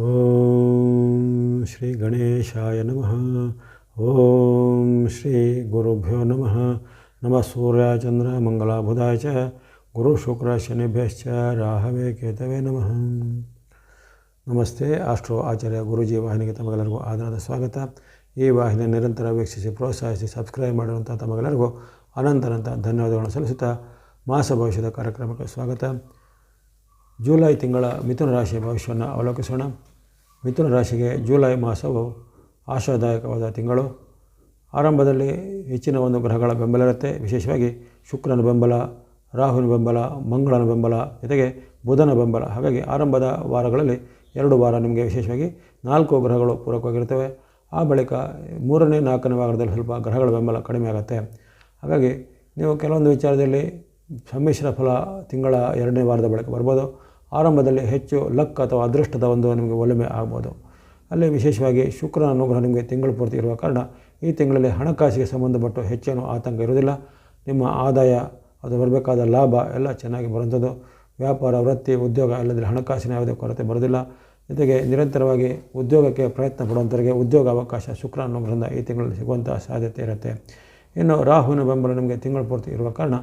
ಓಂ ಶ್ರೀ ಗಣೇಶಾಯ ನಮಃ ಓಂ ಶ್ರೀ ಗುರುಭ್ಯೋ ನಮಃ ನಮಃ ಸೂರ್ಯ ಚಂದ್ರ ಮಂಗಳ ಬುಧಾಯ ಚ ಗುರು ಶುಕ್ರ ಶನಿಭ್ಯಶ್ಚ ರಾಹವೇ ಕೇತವೇ ನಮಃ ನಮಸ್ತೆ ಆಸ್ಟ್ರೋ ಆಚಾರ್ಯ ಗುರುಜಿ ವಾಹಿನಿಗೆ ತಮಗೆಲ್ಲರಿಗೂ ಆಧಾರದ ಸ್ವಾಗತ. ಈ ವಾಹಿನಿ ನಿರಂತರ ವೀಕ್ಷಿಸಿ, ಪ್ರೋತ್ಸಾಹಿಸಿ ಸಬ್ಸ್ಕ್ರೈಬ್ ಮಾಡಿರುವಂಥ ತಮಗೆಲ್ಲರಿಗೂ ಅನಂತನಂತ ಧನ್ಯವಾದಗಳನ್ನು ಸಲ್ಲಿಸುತ್ತಾ ಮಾಸ ಭವಿಷ್ಯದ ಕಾರ್ಯಕ್ರಮಕ್ಕೆ ಸ್ವಾಗತ. ಜೂಲೈ ತಿಂಗಳ ಮಿಥುನ ರಾಶಿಯ ಭವಿಷ್ಯವನ್ನು ಅವಲೋಕಿಸೋಣ. ಮಿಥುನ ರಾಶಿಗೆ ಜೂಲೈ ಮಾಸವು ಆಶಾದಾಯಕವಾದ ತಿಂಗಳು. ಆರಂಭದಲ್ಲಿ ಹೆಚ್ಚಿನ ಒಂದು ಗ್ರಹಗಳ ಬೆಂಬಲ ಇರುತ್ತೆ. ವಿಶೇಷವಾಗಿ ಶುಕ್ರನ ಬೆಂಬಲ ರಾಹುವಿನ ಬೆಂಬಲ, ಮಂಗಳನ ಬೆಂಬಲ, ಜೊತೆಗೆ ಬುಧನ ಬೆಂಬಲ. ಹಾಗಾಗಿ ಆರಂಭದ ವಾರಗಳಲ್ಲಿ ಎರಡು ವಾರ ನಿಮಗೆ ವಿಶೇಷವಾಗಿ ನಾಲ್ಕು ಗ್ರಹಗಳು ಪೂರಕವಾಗಿರ್ತವೆ ಆ ಬಳಿಕ ಮೂರನೇ, ನಾಲ್ಕನೇ ವಾರದಲ್ಲಿ ಸ್ವಲ್ಪ ಗ್ರಹಗಳ ಬೆಂಬಲ ಕಡಿಮೆ ಆಗುತ್ತೆ. ಹಾಗಾಗಿ ನೀವು ಕೆಲವೊಂದು ವಿಚಾರದಲ್ಲಿ ಸಮ್ಮಿಶ್ರ ಫಲ ತಿಂಗಳ ಎರಡನೇ ವಾರದ ಬಳಿಕ ಬರ್ಬೋದು. ಆರಂಭದಲ್ಲಿ ಹೆಚ್ಚು ಲಕ್ ಅಥವಾ ಅದೃಷ್ಟದ ಒಂದು ನಿಮಗೆ ಒಲುಮೆ ಆಗ್ಬೋದು. ಅಲ್ಲಿ ವಿಶೇಷವಾಗಿ ಶುಕ್ರನ ಅನುಗ್ರಹ ನಿಮಗೆ ತಿಂಗಳು ಪೂರ್ತಿ ಇರುವ ಕಾರಣ ಈ ತಿಂಗಳಲ್ಲಿ ಹಣಕಾಸಿಗೆ ಸಂಬಂಧಪಟ್ಟು ಹೆಚ್ಚೇನು ಆತಂಕ ಇರುವುದಿಲ್ಲ. ನಿಮ್ಮ ಆದಾಯ, ಅದು ಬರಬೇಕಾದ ಲಾಭ ಎಲ್ಲ ಚೆನ್ನಾಗಿ ಬರುವಂಥದ್ದು. ವ್ಯಾಪಾರ, ವೃತ್ತಿ, ಉದ್ಯೋಗ ಎಲ್ಲದರಲ್ಲಿ ಹಣಕಾಸಿನ ಯಾವುದೇ ಕೊರತೆ ಬರೋದಿಲ್ಲ ಜೊತೆಗೆ ನಿರಂತರವಾಗಿ ಉದ್ಯೋಗಕ್ಕೆ ಪ್ರಯತ್ನ ಪಡುವಂಥವರಿಗೆ ಉದ್ಯೋಗ ಅವಕಾಶ ಶುಕ್ರ ಅನುಗ್ರಹದಿಂದ ಈ ತಿಂಗಳಲ್ಲಿ ಸಿಗುವಂಥ ಸಾಧ್ಯತೆ ಇರುತ್ತೆ. ಇನ್ನು ರಾಹುವಿನ ಬೆಂಬಲ ನಿಮಗೆ ತಿಂಗಳು ಪೂರ್ತಿ ಇರುವ ಕಾರಣ,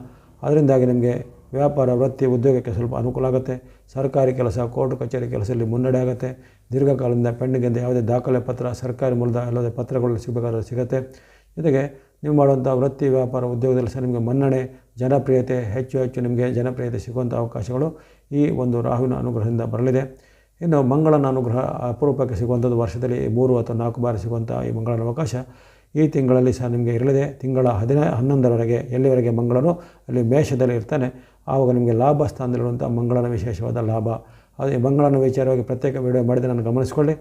ಅದರಿಂದಾಗಿ ನಿಮಗೆ ವ್ಯಾಪಾರ, ವೃತ್ತಿ, ಉದ್ಯೋಗಕ್ಕೆ ಸ್ವಲ್ಪ ಅನುಕೂಲ ಆಗುತ್ತೆ. ಸರ್ಕಾರಿ ಕೆಲಸ, ಕೋರ್ಟ್ ಕಚೇರಿ ಕೆಲಸದಲ್ಲಿ ಮುನ್ನಡೆ ಆಗುತ್ತೆ. ದೀರ್ಘಕಾಲದಿಂದ ಪೆಂಡಿಂಗಿಂದ ಯಾವುದೇ ದಾಖಲೆ ಪತ್ರ, ಸರ್ಕಾರಿ ಮೂಲದ ಅಲ್ಲದೆ ಪತ್ರಗಳು ಸಿಗಬೇಕಾದ್ರೆ ಸಿಗುತ್ತೆ. ಜೊತೆಗೆ ನೀವು ಮಾಡುವಂಥ ವೃತ್ತಿ, ವ್ಯಾಪಾರ, ಉದ್ಯೋಗದಲ್ಲಿ ಸಹ ನಿಮಗೆ ಮನ್ನಣೆ, ಜನಪ್ರಿಯತೆ, ಹೆಚ್ಚು ಹೆಚ್ಚು ನಿಮಗೆ ಜನಪ್ರಿಯತೆ ಸಿಗುವಂಥ ಅವಕಾಶಗಳು ಈ ಒಂದು ರಾಹುವಿನ ಅನುಗ್ರಹದಿಂದ ಬರಲಿದೆ. ಇನ್ನು ಮಂಗಳನ ಅನುಗ್ರಹ ಅಪರೂಪಕ್ಕೆ ಸಿಗುವಂಥದ್ದು ವರ್ಷದಲ್ಲಿ ಮೂರು ಅಥವಾ ನಾಲ್ಕು ಬಾರಿ ಸಿಗುವಂಥ ಈ ಮಂಗಳನ ಅವಕಾಶ ಈ ತಿಂಗಳಲ್ಲಿ ಸಹ ನಿಮಗೆ ಇರಲಿದೆ. ತಿಂಗಳ ಹದಿನ, ಹನ್ನೊಂದರವರೆಗೆ, ಎಲ್ಲಿವರೆಗೆ ಮಂಗಳನು ಅಲ್ಲಿ ಮೇಷದಲ್ಲಿ ಇರ್ತಾನೆ. ಆವಾಗ ನಿಮಗೆ ಲಾಭ ಸ್ಥಾನದಲ್ಲಿರುವಂಥ ಮಂಗಳನ ವಿಶೇಷವಾದ ಲಾಭ. ಅದೇ ಮಂಗಳನ ವಿಚಾರವಾಗಿ ಪ್ರತ್ಯೇಕ ವಿಡಿಯೋ ಮಾಡಿದರೆ ನಾನು ಗಮನಿಸಿಕೊಳ್ಳಿ.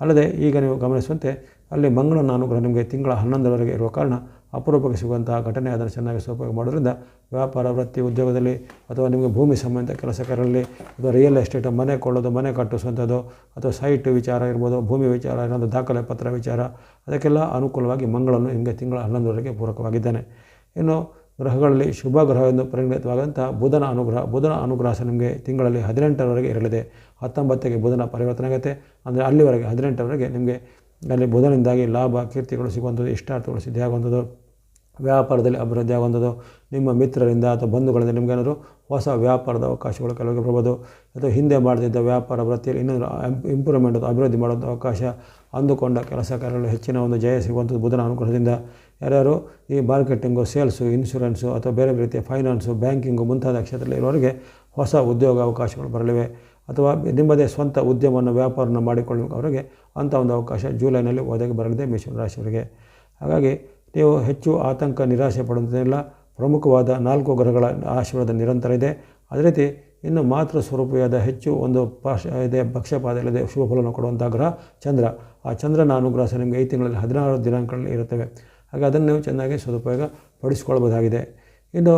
ಅಲ್ಲದೆ ಈಗ ನೀವು ಗಮನಿಸುವಂತೆ ಅಲ್ಲಿ ಮಂಗಳನ ಅನುಗ್ರಹ ನಿಮಗೆ ತಿಂಗಳ ಹನ್ನೊಂದರವರೆಗೆ ಇರುವ ಕಾರಣ ಅಪರೂಪಕ್ಕೆ ಸಿಗುವಂತಹ ಘಟನೆ ಅದನ್ನು ಚೆನ್ನಾಗಿ ಸದುಪಯೋಗ ಮಾಡೋದ್ರಿಂದ ವ್ಯಾಪಾರ, ವೃತ್ತಿ, ಉದ್ಯೋಗದಲ್ಲಿ ಅಥವಾ ನಿಮಗೆ ಭೂಮಿ ಸಂಬಂಧ ಕೆಲಸಗಳಲ್ಲಿ ಅಥವಾ ರಿಯಲ್ ಎಸ್ಟೇಟ್ ಮನೆ ಕೊಳ್ಳೋದು, ಮನೆ ಕಟ್ಟಿಸುವಂಥದ್ದು ಅಥವಾ ಸೈಟ್ ವಿಚಾರ ಇರ್ಬೋದು, ಭೂಮಿ ವಿಚಾರ, ಏನಾದರೂ ದಾಖಲೆ ಪತ್ರ ವಿಚಾರ, ಅದಕ್ಕೆಲ್ಲ ಅನುಕೂಲವಾಗಿ ಮಂಗಳನು ನಿಮಗೆ ತಿಂಗಳ ಹನ್ನೊಂದರವರೆಗೆ ಪೂರಕವಾಗಿದ್ದಾನೆ. ಇನ್ನು ಗ್ರಹಗಳಲ್ಲಿ ಶುಭ ಗ್ರಹ ಎಂದು ಪರಿಗಣಿತವಾದಂಥ ಬುಧನ ಅನುಗ್ರಹ ಬುಧನ ಅನುಗ್ರಹ ಸಹ ನಿಮಗೆ ತಿಂಗಳಲ್ಲಿ ಹದಿನೆಂಟರವರೆಗೆ ಇರಲಿದೆ. ಹತ್ತೊಂಬತ್ತಕ್ಕೆ ಬುಧನ ಪರಿವರ್ತನೆ ಆಗುತ್ತೆ. ಅಂದರೆ ಅಲ್ಲಿವರೆಗೆ ಹದಿನೆಂಟರವರೆಗೆ ನಿಮಗೆ ಅಲ್ಲಿ ಬುಧನಿಂದಾಗಿ ಲಾಭ, ಕೀರ್ತಿಗಳು ಸಿಗುವಂಥದ್ದು, ಇಷ್ಟಾರ್ಥಗಳು ಸಿದ್ಧಿಯಾಗುವಂಥದ್ದು, ವ್ಯಾಪಾರದಲ್ಲಿ ಅಭಿವೃದ್ಧಿ ಆಗುವಂಥದ್ದು, ನಿಮ್ಮ ಮಿತ್ರರಿಂದ ಅಥವಾ ಬಂಧುಗಳಿಂದ ನಿಮಗೇನಾದರೂ ಹೊಸ ವ್ಯಾಪಾರದ ಅವಕಾಶಗಳು ಕೆಲವರಿಗೆ ಬರ್ಬೋದು. ಅಥವಾ ಹಿಂದೆ ಮಾಡದಿದ್ದ ವ್ಯಾಪಾರ ವೃತ್ತಿಯಲ್ಲಿ ಇನ್ನೊಂದು ಇಂಪ್ರೂವ್ಮೆಂಟ್ ಅಭಿವೃದ್ಧಿ ಮಾಡುವಂಥ ಅವಕಾಶ ಅಂದುಕೊಂಡ ಕೆಲಸ ಕಾರ್ಯಗಳು ಹೆಚ್ಚಿನ ಒಂದು ಜಯ ಸಿಗುವಂಥದ್ದು ಬುಧನ ಅನುಗ್ರಹದಿಂದ. ಯಾರ್ಯಾರು ಈ ಮಾರ್ಕೆಟಿಂಗು ಸೇಲ್ಸು, ಇನ್ಶೂರೆನ್ಸು ಅಥವಾ ಬೇರೆ ರೀತಿಯ ಫೈನಾನ್ಸು, ಬ್ಯಾಂಕಿಂಗು ಮುಂತಾದ ಕ್ಷೇತ್ರದಲ್ಲಿ ಇರೋರಿಗೆ ಹೊಸ ಉದ್ಯೋಗ ಅವಕಾಶಗಳು ಬರಲಿವೆ. ಅಥವಾ ನಿಮ್ಮದೇ ಸ್ವಂತ ಉದ್ಯಮವನ್ನು ವ್ಯಾಪಾರನ ಮಾಡಿಕೊಳ್ಳಬೇಕು ಅವರಿಗೆ ಅಂಥ ಒಂದು ಅವಕಾಶ ಜೂಲೈನಲ್ಲಿ ಒದಗಿ ಬರಲಿದೆ ಮಿಥುನ ರಾಶಿಯವರಿಗೆ. ಹಾಗಾಗಿ ನೀವು ಹೆಚ್ಚು ಆತಂಕ, ನಿರಾಶೆ ಪಡುವುದಿಲ್ಲ ಪ್ರಮುಖವಾದ ನಾಲ್ಕು ಗ್ರಹಗಳ ಆಶೀರ್ವಾದ ನಿರಂತರ ಇದೆ. ಅದೇ ರೀತಿ ಇನ್ನು ಮಾತೃ ಸ್ವರೂಪಿಯಾದ ಹೆಚ್ಚು ಒಂದು ಪಾಶ ಇದೆ ಪಕ್ಷಪಾತ ಇಲ್ಲದೆ ಶುಭ ಫಲವನ್ನು ಕೊಡುವಂಥ ಗ್ರಹ ಚಂದ್ರ. ಆ ಚಂದ್ರನ ಅನುಗ್ರಹ ನಿಮಗೆ ಈ ತಿಂಗಳಲ್ಲಿ ಹದಿನಾರು ದಿನಾಂಕಗಳಲ್ಲಿ ಇರುತ್ತವೆ. ಹಾಗೆ ಅದನ್ನು ನೀವು ಚೆನ್ನಾಗಿ ಸದುಪಯೋಗ ಪಡಿಸ್ಕೊಳ್ಬೋದಾಗಿದೆ ಇನ್ನು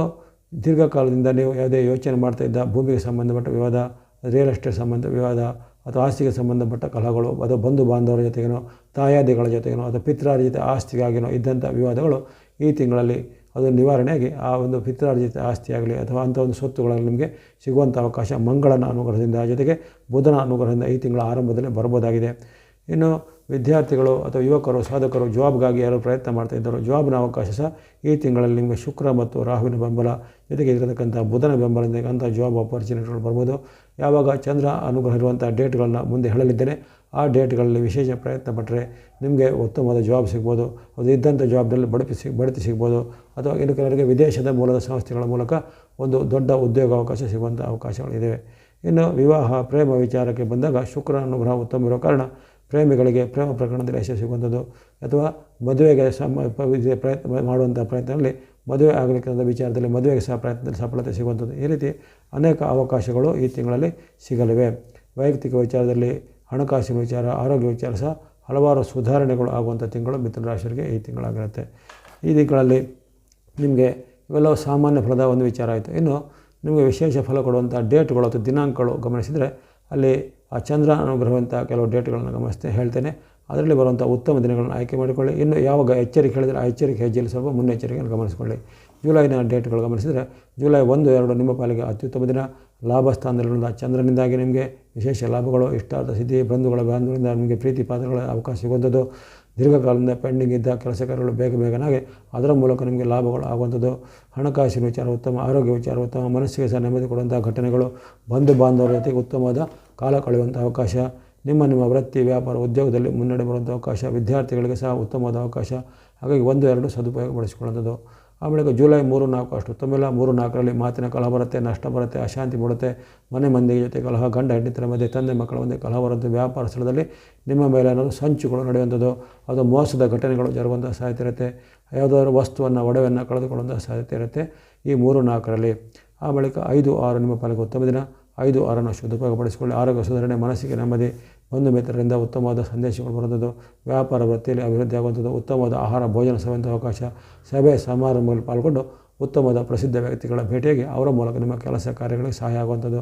ದೀರ್ಘಕಾಲದಿಂದ ನೀವು ಯಾವುದೇ ಯೋಚನೆ ಮಾಡ್ತಾ ಇದ್ದ ಭೂಮಿಗೆ ಸಂಬಂಧಪಟ್ಟ ವಿವಾದ ರಿಯಲ್ ಎಸ್ಟೇಟ್ ಸಂಬಂಧ ವಿವಾದ ಅಥವಾ ಆಸ್ತಿಗೆ ಸಂಬಂಧಪಟ್ಟ ಕಲಹಗಳು ಅಥವಾ ಬಂಧು ಬಾಂಧವರ ಜೊತೆಗೇನೋ, ತಾಯಾದಿಗಳ ಜೊತೆಗೇನೋ ಅಥವಾ ಪಿತ್ರಾರ್ಜಿತ ಆಸ್ತಿಗಾಗಿನೋ ಇದ್ದಂಥ ವಿವಾದಗಳು ಈ ತಿಂಗಳಲ್ಲಿ ಅದು ನಿವಾರಣೆಯಾಗಿ ಆ ಒಂದು ಪಿತ್ರಾರ್ಜಿತ ಆಸ್ತಿಯಾಗಲಿ ಅಥವಾ ಅಂಥ ಒಂದು ಸ್ವತ್ತುಗಳಲ್ಲಿ ನಿಮಗೆ ಸಿಗುವಂಥ ಅವಕಾಶ ಮಂಗಳನ ಅನುಗ್ರಹದಿಂದ ಜೊತೆಗೆ ಬುಧನ ಅನುಗ್ರಹದಿಂದ ಈ ತಿಂಗಳ ಆರಂಭದಲ್ಲಿ ಬರ್ಬೋದಾಗಿದೆ. ಇನ್ನು ವಿದ್ಯಾರ್ಥಿಗಳು ಅಥವಾ ಯುವಕರು, ಸಾಧಕರು ಜಾಬ್ಗಾಗಿ ಯಾರು ಪ್ರಯತ್ನ ಮಾಡ್ತಾ ಇದ್ದರು. ಜಾಬ್ನ ಅವಕಾಶ ಸಹ ಈ ತಿಂಗಳಲ್ಲಿ ನಿಮಗೆ ಶುಕ್ರ ಮತ್ತು ರಾಹುವಿನ ಬೆಂಬಲ. ಜೊತೆಗೆ ಇರತಕ್ಕಂಥ ಬುಧನ ಬೆಂಬಲದಿಂದ ಅಂಥ ಜಾಬ್ ಆಪರ್ಚುನಿಟಿಗಳು ಬರ್ಬೋದು. ಯಾವಾಗ ಚಂದ್ರ ಅನುಗ್ರಹ ಇರುವಂಥ ಡೇಟ್ಗಳನ್ನ ಮುಂದೆ ಹೇಳಲಿದ್ದೇನೆ, ಆ ಡೇಟ್ಗಳಲ್ಲಿ ವಿಶೇಷ ಪ್ರಯತ್ನ ಪಟ್ಟರೆ ನಿಮಗೆ ಉತ್ತಮವಾದ ಜಾಬ್ ಸಿಗ್ಬೋದು. ಅದು ಇದ್ದಂಥ ಜಾಬ್ನಲ್ಲಿ ಬಡಪಿ ಸಿಗ್, ಬಡತಿ ಸಿಗ್ಬೋದು. ಅಥವಾ ಇನ್ನು ಕೆಲವರಿಗೆ ವಿದೇಶದ ಮೂಲದ ಸಂಸ್ಥೆಗಳ ಮೂಲಕ ಒಂದು ದೊಡ್ಡ ಉದ್ಯೋಗ ಅವಕಾಶ ಸಿಗುವಂಥ ಅವಕಾಶಗಳಿದ್ದಾವೆ ಇನ್ನು ವಿವಾಹ, ಪ್ರೇಮ ವಿಚಾರಕ್ಕೆ ಬಂದಾಗ ಶುಕ್ರ ಅನುಗ್ರಹ ಉತ್ತಮ ಇರೋ ಕಾರಣ ಪ್ರೇಮಿಗಳಿಗೆ ಪ್ರೇಮ ಪ್ರಕರಣದಲ್ಲಿ ಯಶಸ್ಸು ಸಿಗುವಂಥದ್ದು ಅಥವಾ ಮದುವೆಗೆ ಸಮ ಪ್ರಯತ್ನ ಮಾಡುವಂಥ ಪ್ರಯತ್ನದಲ್ಲಿ ಮದುವೆ ಆಗಲಿಕ್ಕೆ ವಿಚಾರದಲ್ಲಿ ಮದುವೆಗೆ ಸಹ ಪ್ರಯತ್ನದಲ್ಲಿ ಸಫಲತೆ ಸಿಗುವಂಥದ್ದು. ಈ ರೀತಿ ಅನೇಕ ಅವಕಾಶಗಳು ಈ ತಿಂಗಳಲ್ಲಿ ಸಿಗಲಿವೆ. ವೈಯಕ್ತಿಕ ವಿಚಾರದಲ್ಲಿ ಹಣಕಾಸಿನ ವಿಚಾರ, ಆರೋಗ್ಯ ವಿಚಾರ ಸಹ ಹಲವಾರು ಸುಧಾರಣೆಗಳು ಆಗುವಂಥ ತಿಂಗಳು ಮಿಥುನ ರಾಶಿಯರಿಗೆ ಈ ತಿಂಗಳಾಗಿರುತ್ತೆ. ಈ ತಿಂಗಳಲ್ಲಿ ನಿಮಗೆ ಇವೆಲ್ಲವೂ ಸಾಮಾನ್ಯ ಫಲದ ಒಂದು ವಿಚಾರ ಆಯಿತು. ಇನ್ನು ನಿಮಗೆ ವಿಶೇಷ ಫಲ ಕೊಡುವಂಥ ಡೇಟ್ಗಳು ಅಥವಾ ದಿನಾಂಕಗಳು ಗಮನಿಸಿದರೆ ಅಲ್ಲಿ ಆ ಚಂದ್ರ ಅನುಗ್ರಹವಂಥ ಕೆಲವು ಡೇಟ್ಗಳನ್ನು ಗಮನಿಸ್ತೇನೆ ಹೇಳ್ತೇನೆ. ಅದರಲ್ಲಿ ಬರುವಂಥ ಉತ್ತಮ ದಿನಗಳನ್ನು ಆಯ್ಕೆ ಮಾಡಿಕೊಳ್ಳಿ. ಇನ್ನು ಯಾವಾಗ ಎಚ್ಚರಿಕೆ ಹೇಳಿದರೆ ಆ ಎಚ್ಚರಿಕೆ ಹೆಜ್ಜೆಯಲ್ಲಿ ಸ್ವಲ್ಪ ಮುನ್ನೆಚ್ಚರಿಕೆಯನ್ನು ಗಮನಿಸಿಕೊಳ್ಳಿ. ಜುಲೈನ ಡೇಟ್ಗಳು ಗಮನಿಸಿದರೆ ಜುಲೈ ಒಂದು, ಎರಡು ನಿಮ್ಮ ಪಾಲಿಗೆ ಅತ್ಯುತ್ತಮ ದಿನ. ಲಾಭ ಸ್ಥಾನದಲ್ಲಿರುವ ಚಂದ್ರನಿಂದಾಗಿ ನಿಮಗೆ ವಿಶೇಷ ಲಾಭಗಳು, ಇಷ್ಟಾರ್ಥ ಸಿದ್ಧಿ, ಬಂಧುಗಳ, ಬಾಂಧವರಿಂದ ನಿಮಗೆ ಪ್ರೀತಿ ಪಾತ್ರಗಳ ಅವಕಾಶ ಸಿಗುವಂಥದ್ದು. ದೀರ್ಘಕಾಲದಿಂದ ಪೆಂಡಿಂಗ್ ಇದ್ದ ಕೆಲಸ ಕಾರ್ಯಗಳು ಬೇಗ ಬೇಗನಾಗಿ ಅದರ ಮೂಲಕ ನಿಮಗೆ ಲಾಭಗಳು ಆಗುವಂಥದ್ದು. ಹಣಕಾಸಿನ ವಿಚಾರ, ಉತ್ತಮ ಆರೋಗ್ಯ ವಿಚಾರ, ಉತ್ತಮ ಮನಸ್ಸಿಗೆ ಸಹ ನೆಮ್ಮದಿ ಕೊಡುವಂಥ ಘಟನೆಗಳು ಬಂಧು ಬಾಂಧವರ ಜೊತೆಗೆ ಉತ್ತಮವಾದ ಕಾಲ ಕಳೆಯುವಂಥ ಅವಕಾಶ. ನಿಮ್ಮ ನಿಮ್ಮ ವೃತ್ತಿ, ವ್ಯಾಪಾರ, ಉದ್ಯೋಗದಲ್ಲಿ ಮುನ್ನಡೆ ಬರುವಂಥ ಅವಕಾಶ. ವಿದ್ಯಾರ್ಥಿಗಳಿಗೆ ಸಹ ಉತ್ತಮವಾದ ಅವಕಾಶ. ಹಾಗಾಗಿ ಒಂದು, ಎರಡು ಸದುಪಯೋಗ ಪಡಿಸಿಕೊಳ್ಳುವಂಥದ್ದು. ಆ ಬಳಿಕ ಜುಲೈ ಮೂರು ನಾಲ್ಕು ಅಷ್ಟು ಉತ್ತಮಿಲ್ಲ ಮೂರು ನಾಲ್ಕರಲ್ಲಿ ಮಾತಿನ ಕಲಹ ಬರುತ್ತೆ, ನಷ್ಟ ಬರುತ್ತೆ, ಅಶಾಂತಿ ಮೂಡುತ್ತೆ. ಮನೆ ಮಂದಿ ಜೊತೆ ಕಲಹ, ಗಂಡ ಹೆಂಡತಿರ ಮಧ್ಯೆ ತಂದೆ ಮಕ್ಕಳ ಮಧ್ಯೆ ಕಲಹ ಬರುತ್ತೆ ವ್ಯಾಪಾರ ಸ್ಥಳದಲ್ಲಿ ನಿಮ್ಮ ಮೇಲೆ ಏನಾದರೂ ಸಂಚುಗಳು ನಡೆಯುವಂಥದ್ದು. ಅದು ಮೋಸದ ಘಟನೆಗಳು ಜರುಗುವಂಥ ಸಾಧ್ಯತೆ ಇರುತ್ತೆ. ಯಾವುದಾದ್ರೂ ವಸ್ತುವನ್ನು, ಒಡವೆಯನ್ನು ಕಳೆದುಕೊಳ್ಳುವಂಥ ಸಾಧ್ಯತೆ ಇರುತ್ತೆ. ಈ ಮೂರು ನಾಲ್ಕರಲ್ಲಿ ಆ ಬಳಿಕ ಐದು ಆರು ನಿಮ್ಮ ಪಾಲಿಗೆ ಉತ್ತಮ ದಿನ. ಐದು ಆರನ್ನು ಸದುಪಯೋಗಪಡಿಸಿಕೊಳ್ಳಿ ಆರೋಗ್ಯ ಸುಧಾರಣೆ, ಮನಸ್ಸಿಗೆ ನೆಮ್ಮದಿ ಬಂಧು ಮಿತ್ರರಿಂದ ಉತ್ತಮವಾದ ಸಂದೇಶಗಳು ಬರುವಂಥದ್ದು ವ್ಯಾಪಾರ ವೃತ್ತಿಯಲ್ಲಿ ಅಭಿವೃದ್ಧಿ ಆಗುವಂಥದ್ದು, ಉತ್ತಮವಾದ ಆಹಾರ, ಭೋಜನ ಸೇವಂಥ ಅವಕಾಶ, ಸಭೆ ಸಮಾರಂಭಗಳಲ್ಲಿ ಪಾಲ್ಗೊಂಡು ಉತ್ತಮವಾದ ಪ್ರಸಿದ್ಧ ವ್ಯಕ್ತಿಗಳ ಭೇಟಿಯಾಗಿ ಅವರ ಮೂಲಕ ನಿಮ್ಮ ಕೆಲಸ ಕಾರ್ಯಗಳಿಗೆ ಸಹಾಯ ಆಗುವಂಥದ್ದು.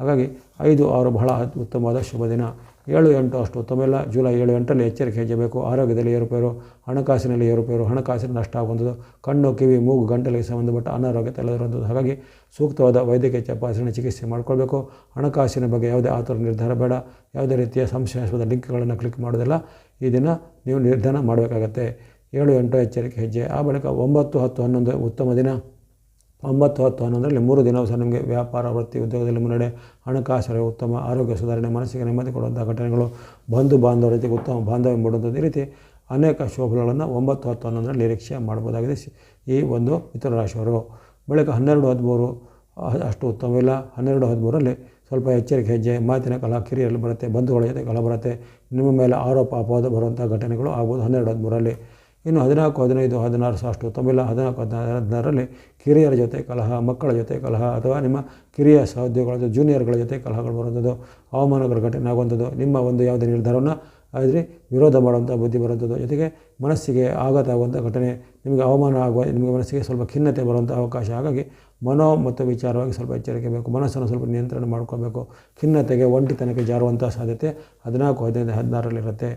ಹಾಗಾಗಿ ಐದು ಆರು ಬಹಳ ಉತ್ತಮವಾದ ಶುಭ ದಿನ. ಏಳು ಎಂಟು ಅಷ್ಟು ಉತ್ತಮ. ಇಲ್ಲ, ಜುಲೈ ಏಳು ಎಂಟರಲ್ಲಿ ಎಚ್ಚರಿಕೆ ಹೆಚ್ಚಬೇಕು. ಆರೋಗ್ಯದಲ್ಲಿ ಏರುಪೇರು, ಹಣಕಾಸಿನಲ್ಲಿ ಏರುಪೇರು, ಹಣಕಾಸಿನ ನಷ್ಟ ಆಗುವಂಥದ್ದು, ಕಣ್ಣು, ಕಿವಿ, ಮೂಗು, ಗಂಟಲಿಗೆ ಸಂಬಂಧಪಟ್ಟ ಅನಾರೋಗ್ಯ ತಲೆದಿರುವಂಥದ್ದು ಹಾಗಾಗಿ ಸೂಕ್ತವಾದ ವೈದ್ಯಕೀಯ ತಪಾಸಣೆ ಚಿಕಿತ್ಸೆ ಮಾಡಿಕೊಳ್ಬೇಕು. ಹಣಕಾಸಿನ ಬಗ್ಗೆ ಯಾವುದೇ ಆತುರ, ನಿರ್ಧಾರ ಬೇಡ. ಯಾವುದೇ ರೀತಿಯ ಸಂಶಯಾಸ್ಪದ ಲಿಂಕ್ಗಳನ್ನು ಕ್ಲಿಕ್ ಮಾಡೋದಿಲ್ಲ. ಈ ದಿನ ನೀವು ನಿರ್ಧಾರ ಮಾಡಬೇಕಾಗತ್ತೆ. ಏಳು ಎಂಟು ಎಚ್ಚರಿಕೆ ಹೆಜ್ಜೆ. ಆ ಬಳಿಕ ಒಂಬತ್ತು ಹತ್ತು ಹನ್ನೊಂದು ಉತ್ತಮ ದಿನ. ಒಂಬತ್ತು ಹತ್ತು ಹನ್ನೊಂದರಲ್ಲಿ ಮೂರು ದಿನವೂ ಸಹ ನಿಮಗೆ ವ್ಯಾಪಾರ, ವೃತ್ತಿ, ಉದ್ಯೋಗದಲ್ಲಿ ಮುನ್ನಡೆ ಹಣಕಾಸು ಉತ್ತಮ ಆರೋಗ್ಯ ಸುಧಾರಣೆ ಮನಸ್ಸಿಗೆ ನೆಮ್ಮದಿ ಕೊಡುವಂಥ ಘಟನೆಗಳು ಬಂಧು ಬಾಂಧವರ ಜೊತೆಗೆ ಉತ್ತಮ ಬಾಂಧವ್ಯ ಮೂಡುವಂಥದ್ದು ಈ ರೀತಿ ಅನೇಕ ಶೋಭೆಗಳನ್ನು ಒಂಬತ್ತು ಹತ್ತು ಹನ್ನೊಂದರಲ್ಲಿ ನಿರೀಕ್ಷೆ ಮಾಡ್ಬೋದಾಗಿದೆ. ಈ ಒಂದು ಮಿಥುನ ರಾಶಿಯವರು ಬಳಿಕ ಹನ್ನೆರಡು ಹದಿಮೂರು ಅಷ್ಟು ಉತ್ತಮವಿಲ್ಲ ಹನ್ನೆರಡು ಹದಿಮೂರರಲ್ಲಿ ಸ್ವಲ್ಪ ಎಚ್ಚರಿಕೆ, ಹೆಜ್ಜೆ, ಮಾತಿನ ಕಲಾ ಕಿರಿಯರಲ್ಲಿ ಬರುತ್ತೆ, ಬಂಧುಗಳ ಜೊತೆ ಕಲ ಬರುತ್ತೆ. ನಿಮ್ಮ ಮೇಲೆ ಆರೋಪ, ಅಪವಾದ ಬರುವಂಥ ಘಟನೆಗಳು ಆಗ್ಬೋದು. ಹನ್ನೆರಡು ಹದಿಮೂರರಲ್ಲಿ ಇನ್ನು ಹದಿನಾಲ್ಕು, ಹದಿನೈದು, ಹದಿನಾರು ಸಾಷ್ಟು ಉತ್ತಮವಿಲ್ಲ ಹದಿನಾಲ್ಕು ಹದಿನಾರು ಹದಿನಾರರಲ್ಲಿ ಕಿರಿಯರ ಜೊತೆ ಕಲಹ, ಮಕ್ಕಳ ಜೊತೆ ಕಲಹ ಅಥವಾ ನಿಮ್ಮ ಕಿರಿಯ ಸಹೋದ್ಯೋಗಿಗಳ ಜೊತೆ ಜೂನಿಯರ್ಗಳ ಜೊತೆ ಕಲಹಗಳು ಬರುವಂಥದ್ದು ಅವಮಾನಗಳ ಘಟನೆ ಆಗುವಂಥದ್ದು, ನಿಮ್ಮ ಒಂದು ಯಾವುದೇ ನಿರ್ಧಾರವನ್ನು ಆದರೆ ವಿರೋಧ ಮಾಡುವಂಥ ಬುದ್ಧಿ ಬರುವಂಥದ್ದು, ಜೊತೆಗೆ ಮನಸ್ಸಿಗೆ ಆಘಾತ ಆಗುವಂಥ ಘಟನೆ, ನಿಮಗೆ ಅವಮಾನ ಆಗುವ, ನಿಮಗೆ ಮನಸ್ಸಿಗೆ ಸ್ವಲ್ಪ ಖಿನ್ನತೆ ಬರುವಂಥ ಅವಕಾಶ. ಹಾಗಾಗಿ ಮನೋ ಮತ್ತು ವಿಚಾರವಾಗಿ ಸ್ವಲ್ಪ ಎಚ್ಚರಿಕೆ ಬೇಕು, ಮನಸ್ಸನ್ನು ಸ್ವಲ್ಪ ನಿಯಂತ್ರಣ ಮಾಡ್ಕೋಬೇಕು. ಖಿನ್ನತೆಗೆ ಒಂಟಿತನಕ್ಕೆ ಜಾರುವಂಥ ಸಾಧ್ಯತೆ ಹದಿನಾಲ್ಕು, ಹದಿನೈದು, ಹದಿನಾರರಲ್ಲಿರುತ್ತೆ.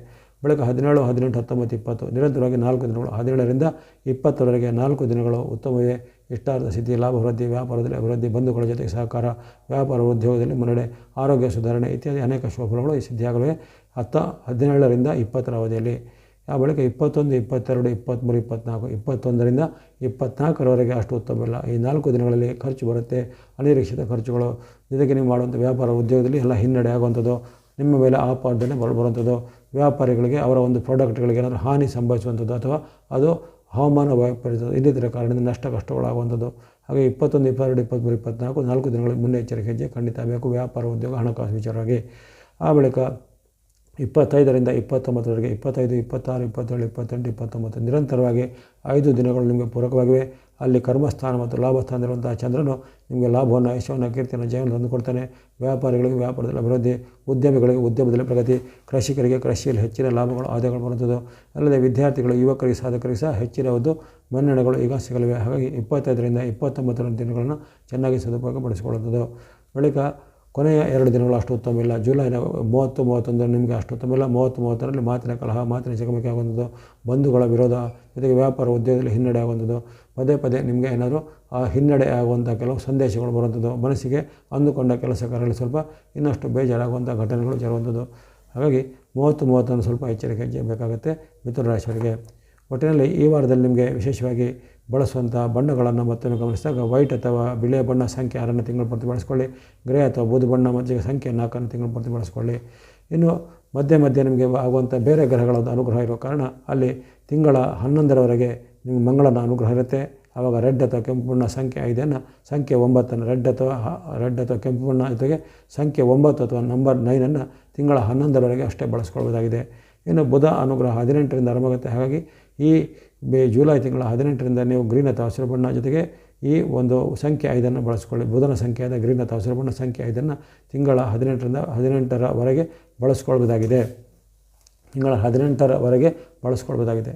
ಬಳಿಕ ಹದಿನೇಳು, ಹದಿನೆಂಟು, ಹತ್ತೊಂಬತ್ತು, ಇಪ್ಪತ್ತು. ನಿರಂತರವಾಗಿ ನಾಲ್ಕು ದಿನಗಳು. ಹದಿನೇಳರಿಂದ ಇಪ್ಪತ್ತರವರೆಗೆ ನಾಲ್ಕು ದಿನಗಳು ಉತ್ತಮವೇ. ಇಷ್ಟಾರ್ಥ ಸ್ಥಿತಿ ಲಾಭ, ವೃದ್ಧಿ, ವ್ಯಾಪಾರದಲ್ಲಿ ಅಭಿವೃದ್ಧಿ, ಬಂಧುಗಳ ಜೊತೆಗೆ ಸಹಕಾರ, ವ್ಯಾಪಾರ ಉದ್ಯೋಗದಲ್ಲಿ ಮುನ್ನಡೆ, ಆರೋಗ್ಯ ಸುಧಾರಣೆ ಇತ್ಯಾದಿ ಅನೇಕ ಶುಭಫಲಗಳು ಈ ಸಿದ್ಧಿಯಾಗಲಿವೆ ಹತ್ತ, ಹದಿನೇಳರಿಂದ ಇಪ್ಪತ್ತರ ಅವಧಿಯಲ್ಲಿ. ಆ ಬಳಿಕ ಇಪ್ಪತ್ತೊಂದು, ಇಪ್ಪತ್ತೆರಡು, ಇಪ್ಪತ್ತ್ಮೂರು, ಇಪ್ಪತ್ತ್ನಾಲ್ಕು, ಇಪ್ಪತ್ತೊಂದರಿಂದ ಇಪ್ಪತ್ನಾಲ್ಕರವರೆಗೆ ಅಷ್ಟು ಉತ್ತಮವಿಲ್ಲ ಈ ನಾಲ್ಕು ದಿನಗಳಲ್ಲಿ ಖರ್ಚು ಬರುತ್ತೆ. ಅನಿರೀಕ್ಷಿತ ಖರ್ಚುಗಳು. ಜೊತೆಗೆ ನೀವು ಮಾಡುವಂಥ ವ್ಯಾಪಾರ, ಉದ್ಯೋಗದಲ್ಲಿ ಎಲ್ಲ ಹಿನ್ನಡೆ ಆಗುವಂಥದ್ದು. ನಿಮ್ಮ ಮೇಲೆ ಆಪಾದನೆ ಬರ ಬರುವಂಥದ್ದು. ವ್ಯಾಪಾರಿಗಳಿಗೆ ಅವರ ಒಂದು ಪ್ರಾಡಕ್ಟ್ಗಳಿಗೆ ಏನಾದರೂ ಹಾನಿ ಸಂಭವಿಸುವಂಥದ್ದು ಅಥವಾ ಅದು ಹವಾಮಾನ ವೈಪರೀತ್ಯ ಇನ್ನಿತರ ಕಾರಣದಿಂದ ನಷ್ಟ ಕಷ್ಟಗಳಾಗುವಂಥದ್ದು. ಹಾಗೆ ಇಪ್ಪತ್ತೊಂದು, ಇಪ್ಪತ್ತೆರಡು, ಇಪ್ಪತ್ತ್ಮೂರು ಇಪ್ಪತ್ತ್ನಾಲ್ಕು ನಾಲ್ಕು ದಿನಗಳ ಮುನ್ನೆಚ್ಚರಿಕೆ ಹೆಜ್ಜೆ ಖಂಡಿತ ಬೇಕು. ವ್ಯಾಪಾರ ಉದ್ಯೋಗ, ಹಣಕಾಸು ವಿಚಾರವಾಗಿ. ಆ ಬಳಿಕ ಇಪ್ಪತ್ತೈದರಿಂದ ಇಪ್ಪತ್ತೊಂಬತ್ತರವರೆಗೆ ಇಪ್ಪತ್ತೈದು, ಇಪ್ಪತ್ತಾರು, ಇಪ್ಪತ್ತೇಳು, ಇಪ್ಪತ್ತೆಂಟು, ಇಪ್ಪತ್ತೊಂಬತ್ತು ನಿರಂತರವಾಗಿ ಐದು ದಿನಗಳು ನಿಮಗೆ ಪೂರಕವಾಗಿವೆ. ಅಲ್ಲಿ ಕರ್ಮಸ್ಥಾನ ಮತ್ತು ಲಾಭಸ್ಥಾನ ಇರುವಂತಹ ಚಂದ್ರನು ನಿಮಗೆ ಲಾಭವನ್ನು, ಯಶವನ್ನು, ಕೀರ್ತಿಯನ್ನು, ಜಯವನ್ನು ತಂದುಕೊಡ್ತಾನೆ ವ್ಯಾಪಾರಿಗಳಿಗೆ ವ್ಯಾಪಾರದಲ್ಲಿ ಅಭಿವೃದ್ಧಿ, ಉದ್ಯಮಿಗಳಿಗೆ ಉದ್ಯಮದಲ್ಲಿ ಪ್ರಗತಿ, ಕೃಷಿಕರಿಗೆ ಕೃಷಿಯಲ್ಲಿ ಹೆಚ್ಚಿನ ಲಾಭಗಳು, ಆದಾಯಗಳು ಬರುತ್ತದೆ ಅಲ್ಲದೆ ವಿದ್ಯಾರ್ಥಿಗಳು, ಯುವಕರಿಗೆ, ಸಾಧಕರಿಗೆ ಸಹ ಹೆಚ್ಚಿನ ಒಂದು ಮನ್ನಣೆಗಳು ಈಗ ಸಿಗಲಿವೆ. ಹಾಗಾಗಿ ಇಪ್ಪತ್ತೈದರಿಂದ ಇಪ್ಪತ್ತೊಂಬತ್ತರ ದಿನಗಳನ್ನು ಚೆನ್ನಾಗಿ ಸದುಪಯೋಗ ಪಡಿಸಿಕೊಳ್ಳುತ್ತದೆ ಬಳಿಕ ಕೊನೆಯ ಎರಡು ದಿನಗಳು ಅಷ್ಟು ಉತ್ತಮ ಇಲ್ಲ. ಜುಲೈನ ಮೂವತ್ತು ಮೂವತ್ತೊಂದರಲ್ಲಿ ನಿಮಗೆ ಅಷ್ಟು ಉತ್ತಮ ಇಲ್ಲ. ಮೂವತ್ತು, ಮೂವತ್ತರಲ್ಲಿ ಮಾತಿನ ಕಲಹ, ಮಾತಿನ ಚಕಮಕಿ ಆಗುವಂಥದ್ದು, ಬಂಧುಗಳ ವಿರೋಧ, ಜೊತೆಗೆ ವ್ಯಾಪಾರ ಉದ್ಯೋಗದಲ್ಲಿ ಹಿನ್ನಡೆ ಆಗುವಂಥದ್ದು, ಪದೇ ಪದೇ ನಿಮಗೆ ಏನಾದರೂ, ಆ, ಹಿನ್ನಡೆ ಆಗುವಂಥ ಕೆಲವು ಸಂದೇಶಗಳು ಬರುವಂಥದ್ದು, ಮನಸ್ಸಿಗೆ ಅಂದುಕೊಂಡ ಕೆಲಸ ಸ್ವಲ್ಪ ಇನ್ನಷ್ಟು ಬೇಜಾರಾಗುವಂಥ ಘಟನೆಗಳು ಜರುವಂಥದ್ದು ಹಾಗಾಗಿ ಮೂವತ್ತು, ಮೂವತ್ತೊಂದು ಸ್ವಲ್ಪ ಎಚ್ಚರಿಕೆ ಬೇಕಾಗುತ್ತೆ. ಮಿಥುನ ರಾಶಿಯವರಿಗೆ ಒಟ್ಟಿನಲ್ಲಿ ಈ ವಾರದಲ್ಲಿ ನಿಮಗೆ ವಿಶೇಷವಾಗಿ ಬಳಸುವಂಥ ಬಣ್ಣಗಳನ್ನು ಮತ್ತೊಮ್ಮೆ ಗಮನಿಸಿದಾಗ ವೈಟ್ ಅಥವಾ ಬಿಳಿಯ ಬಣ್ಣ ಸಂಖ್ಯೆ ಆರನ್ನು ತಿಂಗಳು ಪ್ರತಿ ಬಳಸ್ಕೊಳ್ಳಿ ಗ್ರೇ ಅಥವಾ ಬೂದು ಬಣ್ಣ ಮಜ್ಜಿಗೆ ಸಂಖ್ಯೆ ನಾಲ್ಕನ್ನು ತಿಂಗಳು ಪ್ರತಿ ಬಳಸ್ಕೊಳ್ಳಿ. ಇನ್ನು ಮಧ್ಯೆ ಮಧ್ಯೆ ನಿಮಗೆ ಆಗುವಂಥ ಬೇರೆ ಗ್ರಹಗಳ ಅನುಗ್ರಹ ಇರೋ ಕಾರಣ ಅಲ್ಲಿ ತಿಂಗಳ ಹನ್ನೊಂದರವರೆಗೆ ನಿಮಗೆ ಮಂಗಳನ ಅನುಗ್ರಹ ಇರುತ್ತೆ. ಆವಾಗ ರೆಡ್ ಅಥವಾ ಕೆಂಪು ಬಣ್ಣ ಸಂಖ್ಯೆ ಐದನ್ನು ಸಂಖ್ಯೆ ಒಂಬತ್ತನ್ನು ರೆಡ್ ಅಥವಾ ರೆಡ್ ಅಥವಾ ಕೆಂಪು ಬಣ್ಣ ಜೊತೆಗೆ ಸಂಖ್ಯೆ ಒಂಬತ್ತು ಅಥವಾ ನಂಬರ್ ನೈನನ್ನು ತಿಂಗಳ ಹನ್ನೊಂದರವರೆಗೆ ಅಷ್ಟೇ ಬಳಸ್ಕೊಳ್ಬೋದಾಗಿದೆ. ಇನ್ನು ಬುಧ ಅನುಗ್ರಹ ಹದಿನೆಂಟರಿಂದ ಆರಂಭವಾಗುತ್ತೆ. ಹಾಗಾಗಿ ಈ ಜುಲೈ ತಿಂಗಳ ಹದಿನೆಂಟರಿಂದ ನೀವು ಗ್ರೀನ್ ಅಥವಾ ಹಸಿರು ಬಣ್ಣ ಜೊತೆಗೆ ಈ ಒಂದು ಸಂಖ್ಯೆ ಐದನ್ನು ಬಳಸ್ಕೊಳ್ಳಿ. ಬುಧನ ಸಂಖ್ಯೆಯಾದ ಗ್ರೀನ್ ಅಥವಾ ಹಸಿರು ಬಣ್ಣ ಸಂಖ್ಯೆ ಐದನ್ನು ತಿಂಗಳ ಹದಿನೆಂಟರಿಂದ ಹದಿನೆಂಟರವರೆಗೆ ಬಳಸ್ಕೊಳ್ಬೋದಾಗಿದೆ. ತಿಂಗಳ ಹದಿನೆಂಟರವರೆಗೆ ಬಳಸ್ಕೊಳ್ಬೋದಾಗಿದೆ.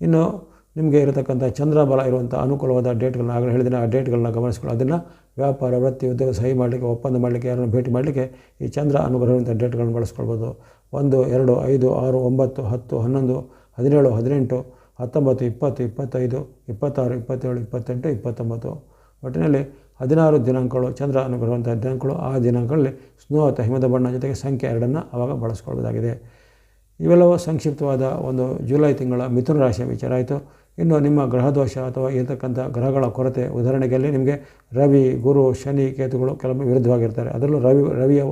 ಇನ್ನು ನಿಮಗೆ ಇರತಕ್ಕಂಥ ಚಂದ್ರಬಲ ಇರುವಂಥ ಅನುಕೂಲವಾದ ಡೇಟ್ಗಳನ್ನ ಆಗಲೇ ಹೇಳಿದಿನ ಆ ಡೇಟ್ಗಳನ್ನ ಗಮನಿಸ್ಕೊಳ್ಳಿ. ಅದನ್ನು ವ್ಯಾಪಾರ, ವೃತ್ತಿ, ಉದ್ಯೋಗ ಸಹಿ ಮಾಡಲಿಕ್ಕೆ, ಒಪ್ಪಂದ ಮಾಡಲಿಕ್ಕೆ, ಯಾರನ್ನು ಭೇಟಿ ಮಾಡಲಿಕ್ಕೆ ಈ ಚಂದ್ರ ಅನುಗ್ರಹ ಇರುವಂಥ ಡೇಟ್ಗಳನ್ನು ಬಳಸ್ಕೊಳ್ಬೋದು. ಒಂದು, ಎರಡು, ಐದು, ಆರು, ಒಂಬತ್ತು, ಹತ್ತು, ಹನ್ನೊಂದು, ಹದಿನೇಳು, ಹದಿನೆಂಟು ಹತ್ತೊಂಬತ್ತು, ಇಪ್ಪತ್ತು, ಇಪ್ಪತ್ತೈದು, ಇಪ್ಪತ್ತಾರು, ಇಪ್ಪತ್ತೇಳು, ಇಪ್ಪತ್ತೆಂಟು, ಇಪ್ಪತ್ತೊಂಬತ್ತು. ಒಟ್ಟಿನಲ್ಲಿ ಹದಿನಾರು ದಿನಾಂಕಗಳು ಚಂದ್ರ ಅನುಗ್ರಹವಂತಹ ದಿನಾಂಕಗಳು. ಆ ದಿನಾಂಕಗಳಲ್ಲಿ ಸ್ನೋ ಅಥವಾ ಹಿಮದ ಬಣ್ಣ ಜೊತೆಗೆ ಸಂಖ್ಯೆ ಎರಡನ್ನು ಆವಾಗ ಬಳಸ್ಕೊಳ್ಬೋದಾಗಿದೆ. ಇವೆಲ್ಲವೂ ಸಂಕ್ಷಿಪ್ತವಾದ ಒಂದು ಜುಲೈ ತಿಂಗಳ ಮಿಥುನ ರಾಶಿಯ ವಿಚಾರ ಆಯಿತು. ಇನ್ನು ನಿಮ್ಮ ಗ್ರಹ ದೋಷ ಅಥವಾ ಇರತಕ್ಕಂಥ ಗ್ರಹಗಳ ಕೊರತೆ ಉದಾಹರಣೆಗೆ ಅಲ್ಲಿ ನಿಮಗೆ ರವಿ, ಗುರು, ಶನಿ, ಕೇತುಗಳು ಕೆಲವೊಮ್ಮೆ ವಿರುದ್ಧವಾಗಿರ್ತಾರೆ. ಅದರಲ್ಲೂ ರವಿ, ರವಿಯ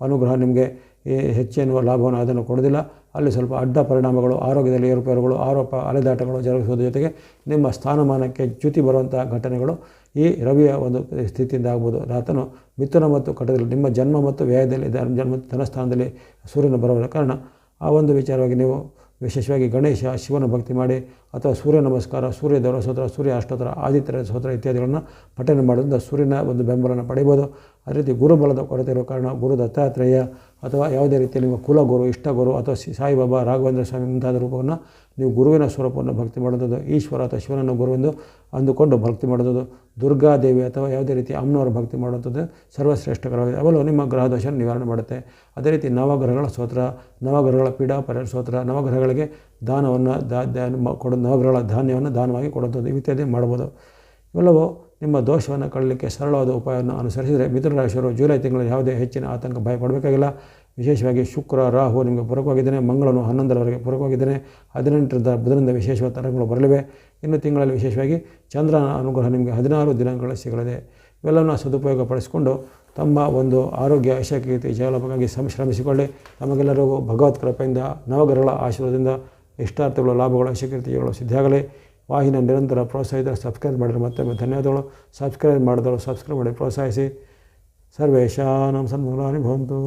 ಅನುಗ್ರಹ ನಿಮಗೆ ಈ ಹೆಚ್ಚೇನುವ ಲಾಭವನ್ನು ಅದನ್ನು ಕೊಡೋದಿಲ್ಲ ಅಲ್ಲಿ ಸ್ವಲ್ಪ ಅಡ್ಡ ಪರಿಣಾಮಗಳು, ಆರೋಗ್ಯದಲ್ಲಿ ಏರುಪೇರುಗಳು, ಆರೋಪ ಅಲೆದಾಟಗಳು ಜರುಗಿಸುವುದರ ಜೊತೆಗೆ ನಿಮ್ಮ ಸ್ಥಾನಮಾನಕ್ಕೆ ಚ್ಯುತಿ ಬರುವಂಥ ಘಟನೆಗಳು ಈ ರವಿಯ ಒಂದು ಸ್ಥಿತಿಯಿಂದ ಆಗ್ಬೋದು. ಆತನು ಮಿಥುನ ಮತ್ತು ಕಟದಲ್ಲಿ ನಿಮ್ಮ ಜನ್ಮ ಮತ್ತು ವ್ಯಯದಲ್ಲಿ ಜನ್ಮ ಧನಸ್ಥಾನದಲ್ಲಿ ಸೂರ್ಯನ ಬರುವ ಕಾರಣ ಆ ಒಂದು ವಿಚಾರವಾಗಿ ನೀವು ವಿಶೇಷವಾಗಿ ಗಣೇಶ, ಶಿವನ ಭಕ್ತಿ ಮಾಡಿ ಅಥವಾ ಸೂರ್ಯ ನಮಸ್ಕಾರ, ಸೂರ್ಯ ದೇವರ ಸ್ತೋತ್ರ, ಸೂರ್ಯ ಅಷ್ಟೋತ್ರ ಆದಿತ್ಯರ ಸ್ತೋತ್ರ ಇತ್ಯಾದಿಗಳನ್ನು ಪಠನೆ ಮಾಡೋದ್ರಿಂದ ಸೂರ್ಯನ ಒಂದು ಬೆಂಬಲವನ್ನು ಪಡೆಯಬೋದು ಅದೇ ರೀತಿ ಗುರುಬಲದ ಕೊರತೆ ಇರೋ ಕಾರಣ ಗುರು ದತ್ತಾತ್ರೇಯ ಅಥವಾ ಯಾವುದೇ ರೀತಿಯ ನಿಮ್ಮ ಕುಲಗುರು, ಇಷ್ಟಗುರು ಅಥವಾ ಸಾಯಿಬಾಬಾ, ರಾಘವೇಂದ್ರ ಸ್ವಾಮಿ ಮುಂತಾದ ರೂಪವನ್ನು ನೀವು ಗುರುವಿನ ಸ್ವರೂಪವನ್ನು ಭಕ್ತಿ ಮಾಡೋದು ಈಶ್ವರ ಅಥವಾ ಶಿವನನ್ನು ಗುರುವೆಂದು ಅಂದುಕೊಂಡು ಭಕ್ತಿ ಮಾಡೋದು ದುರ್ಗಾದೇವಿ ಅಥವಾ ಯಾವುದೇ ರೀತಿ ಅಮ್ಮನವರ ಭಕ್ತಿ ಮಾಡುವಂಥದ್ದು ಸರ್ವಶ್ರೇಷ್ಠಕರವಾಗಿದೆ. ಅವಲು ನಿಮ್ಮ ಗ್ರಹದೋಷ ನಿವಾರಣೆ ಮಾಡುತ್ತೆ. ಅದೇ ರೀತಿ ನವಗ್ರಹಗಳ ಸ್ತೋತ್ರ, ನವಗ್ರಹಗಳ ಪೀಡಾ ಪರ ಸ್ತೋತ್ರ, ನವಗ್ರಹಗಳಿಗೆ ದಾನವನ್ನು ದಾ ದಾನ ಕೊಡೋ, ನವಗ್ರಹಗಳ ಧಾನ್ಯವನ್ನು ದಾನವಾಗಿ ಕೊಡುವಂಥದ್ದು ಇತ್ಯಾದಿ ಮಾಡ್ಬೋದು ಇವೆಲ್ಲವೂ ನಿಮ್ಮ ದೋಷವನ್ನು ಕಳಲಿಕ್ಕೆ ಸರಳವಾದ ಉಪಾಯವನ್ನು ಅನುಸರಿಸಿದರೆ ಮಿಥುನ ಜುಲೈ ತಿಂಗಳಲ್ಲಿ ಯಾವುದೇ ಹೆಚ್ಚಿನ ಆತಂಕ ಭಯ ಪಡಬೇಕಾಗಿಲ್ಲ ವಿಶೇಷವಾಗಿ ಶುಕ್ರ, ರಾಹು ನಿಮಗೆ ಪೂರಕವಾಗಿದ್ದಾನೆ. ಮಂಗಳನು ಹನ್ನೊಂದರವರೆಗೆ ಪೂರಕವಾಗಿದ್ದಾನೆ. ಹದಿನೆಂಟರಿಂದ ಬುಧನಿಂದ ವಿಶೇಷವಾದ ತರಂಗಗಳು ಬರಲಿವೆ. ಇನ್ನು ತಿಂಗಳಲ್ಲಿ ವಿಶೇಷವಾಗಿ ಚಂದ್ರನ ಅನುಗ್ರಹ ನಿಮಗೆ ಹದಿನಾರು ದಿನಗಳಲ್ಲಿ ಸಿಗಲಿದೆ. ಇವೆಲ್ಲವನ್ನು ಸದುಪಯೋಗ ಪಡಿಸಿಕೊಂಡು ತಮ್ಮ ಒಂದು ಆರೋಗ್ಯ ಯಶಕೀರ್ತಿ ಜಯಲಾಭಕ್ಕಾಗಿ ಸಂಶ್ರಮಿಸಿಕೊಳ್ಳಿ. ತಮಗೆಲ್ಲರಿಗೂ ಭಗವತ್ ಕೃಪೆಯಿಂದ, ನವಗ್ರಹಗಳ ಆಶೀರ್ವಾದದಿಂದ, ಇಷ್ಟಾರ್ಥಗಳು, ಲಾಭಗಳು ಯಶಕೀರ್ತಿಗಳು ಸಿದ್ಧಿಯಾಗಲಿ. ವಾಹಿನ ನಿರಂತರ ಪ್ರೋತ್ಸಾಹಿಸಿದರೆ ಸಬ್ಸ್ಕ್ರೈಬ್ ಮಾಡಿದರೆ ಮತ್ತೆ ಧನ್ಯವಾದಗಳು. ಸಬ್ಸ್ಕ್ರೈಬ್ ಮಾಡಿದವರು ಸಬ್ಸ್ಕ್ರೈಬ್ ಮಾಡಿ ಪ್ರೋತ್ಸಾಹಿಸಿ. ಸರ್ವೇಶಾನಂ ಸನ್ಮಾನಿ ಭವಂತು